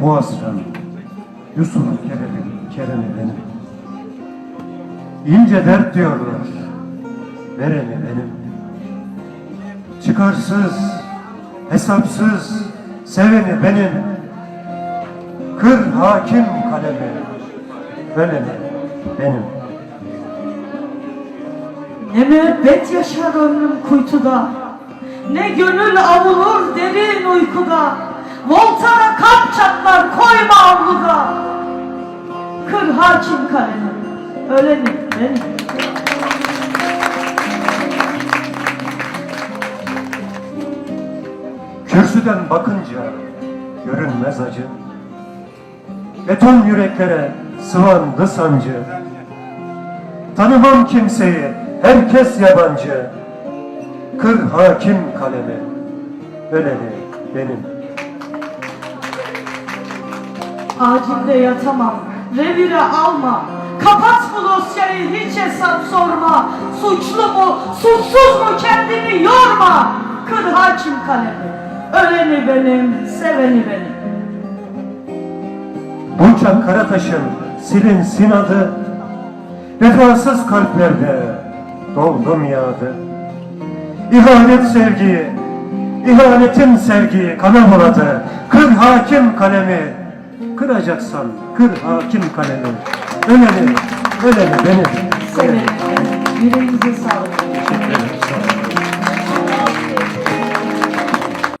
Bu asrın Yusuf Kerem'i, Kerem'i benim. İnce dert diyorlar, vereni benim. Çıkarsız, hesapsız, seveni benim. Kır hakim kalemi, öleni benim. Ne müebbet yaşar ömrüm kuytuda Ne gönül avulur derin uykuda Voltara kalp çatlar koyma avluda Kır hakim kalemi Ölenim benim Kürsüden bakınca görünmez acı. Beton yüreklere sıvandı sancı. Tanımam kimseyi, herkes yabancı. Kır hakim kalemi, öleni benim. Acilde yatamam Revire alma Kapat bu dosyayı hiç hesap sorma Suçlu mu suçsuz mu kendini yorma Kır hakim kalemi Öleni benim seveni benim Bunca Karataş'ın silinsin adı. Vefasız kalplerde doldum yağdı. İhanet sevgiyi, ihanetin sevgiyi kana buladı. Kır hakim kalemi, kıracaksan kır hakim kalemi. Öleni, öleni benim. Seveni benim Yüreğinize sağlık